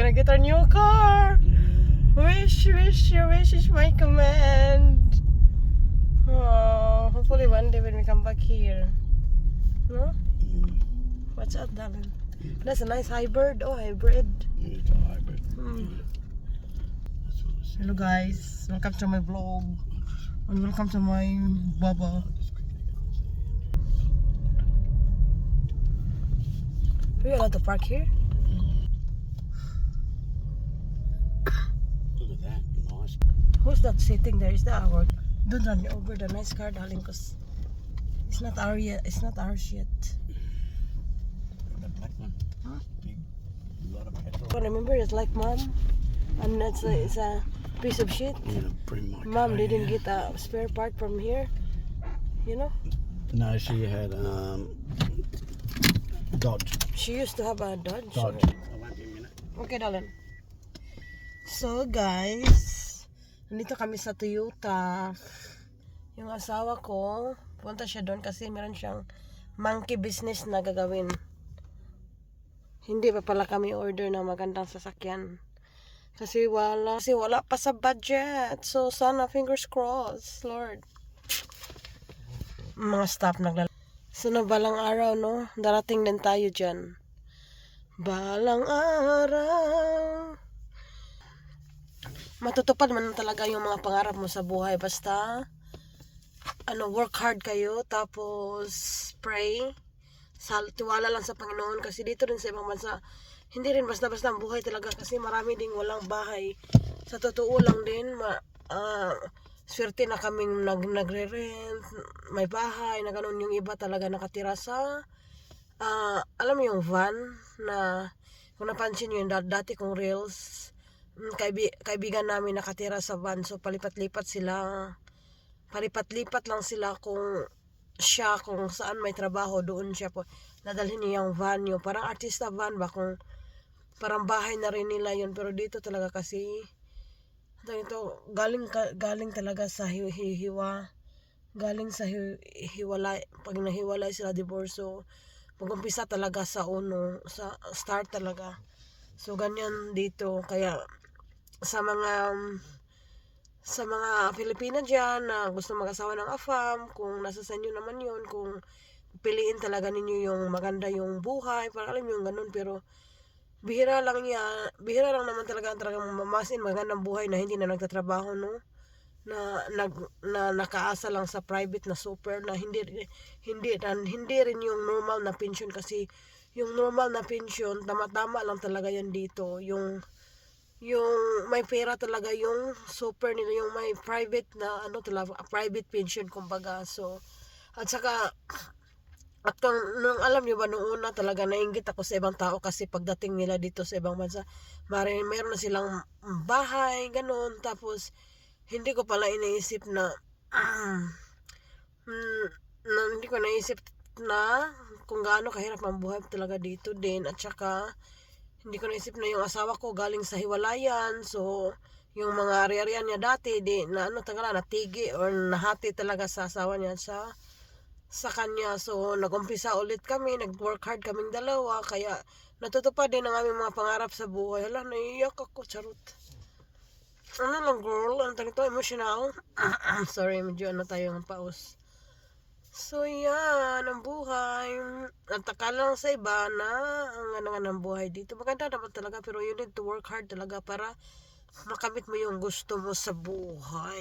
gonna get our new car. Wish, wish, your wish is my command. Oh, hopefully one day when we come back here. No? What's up, darling? That's a nice hybrid. Oh, hybrid. It's a hybrid. Hmm. It's Hello guys, welcome to my vlog. And welcome to my baba. Are you allowed to park here? Look at that. Nice. Who's that sitting there? Is that our? Don't run over the nice car, darling, cause it's not our yet. It's not ours yet. The black one. Huh? Big. lot of petrol. But remember, it's like mom, and that's a, it's a piece of shit. Yeah, bring my Mom didn't get a spare part from here. You know, No, she had um Dodge. she used to have a Dodge. Dodge. I won't be a minute. Okay, darling. So, guys, nandito kami sa Toyota. Yung asawa ko, punta siya doon kasi meron siyang monkey business na gagawin. Hindi pa pala kami order ng magandang sasakyan. Kasi wala, kasi wala pa sa budget. So, sana fingers crossed, Lord. Mga staff naglala. So, na balang araw, no? Darating din tayo dyan. Balang araw. Matutupad man talaga yung mga pangarap mo sa buhay. Basta, ano, work hard kayo. Tapos, pray. Sal, tiwala lang sa Panginoon. Kasi dito rin sa ibang bansa, hindi rin basta-basta ang buhay talaga. Kasi marami ding walang bahay. Sa totoo lang din, ma, ah, swerte na kaming nag, nagre-rent, may bahay, na ganun yung iba talaga nakatira sa ah alam mo yung van na kung napansin nyo yung dat- dati kong reels, kaibi, kaibigan namin nakatira sa van. So, palipat-lipat sila. Palipat-lipat lang sila kung siya, kung saan may trabaho, doon siya po. Nadalhin niya yung van yung parang artista van ba, kung parang bahay na rin nila yun. Pero dito talaga kasi, ito, galing, galing talaga sa hi- hi- hiwa. Galing sa hi- hiwalay. Pag nahiwalay sila, divorce. So, mag-umpisa talaga sa uno, sa start talaga. So, ganyan dito. Kaya, sa mga sa mga Pilipina dyan na gusto mag-asawa ng AFAM, kung nasa sa inyo naman yun, kung piliin talaga ninyo yung maganda yung buhay, parang alam yung ganun, pero bihira lang niya, bihira lang naman talaga talagang mamasin magandang buhay na hindi na nagtatrabaho, no? na nag na nakaasa lang sa private na super na hindi hindi na, hindi rin yung normal na pension kasi yung normal na pension tama-tama lang talaga yan dito yung yung may pera talaga yung super nila yung may private na ano talaga private pension kumbaga. So at saka at kung nung alam niyo ba nung una talaga nainggit ako sa ibang tao kasi pagdating nila dito sa ibang bansa mari meron na silang bahay ganun. Tapos hindi ko pala iniisip na mm, na hindi ko naisip na kung gaano kahirap ang buhay talaga dito din. At saka hindi ko naisip na yung asawa ko galing sa hiwalayan. So yung mga ari-arian niya dati di na ano tagala natigi or nahati talaga sa asawa niya sa sa kanya. So nagumpisa ulit kami nag-work hard kaming dalawa. Kaya natutupad din ang aming mga pangarap sa buhay. Hala naiiyak ako charot. Ano lang girl, ano tawag ito, emotional. Sorry, medyo ano tayo ng paus. So yan, ang buhay. At lang sa iba na ang ano nga ng buhay dito. Maganda naman talaga pero you need to work hard talaga para makamit mo yung gusto mo sa buhay.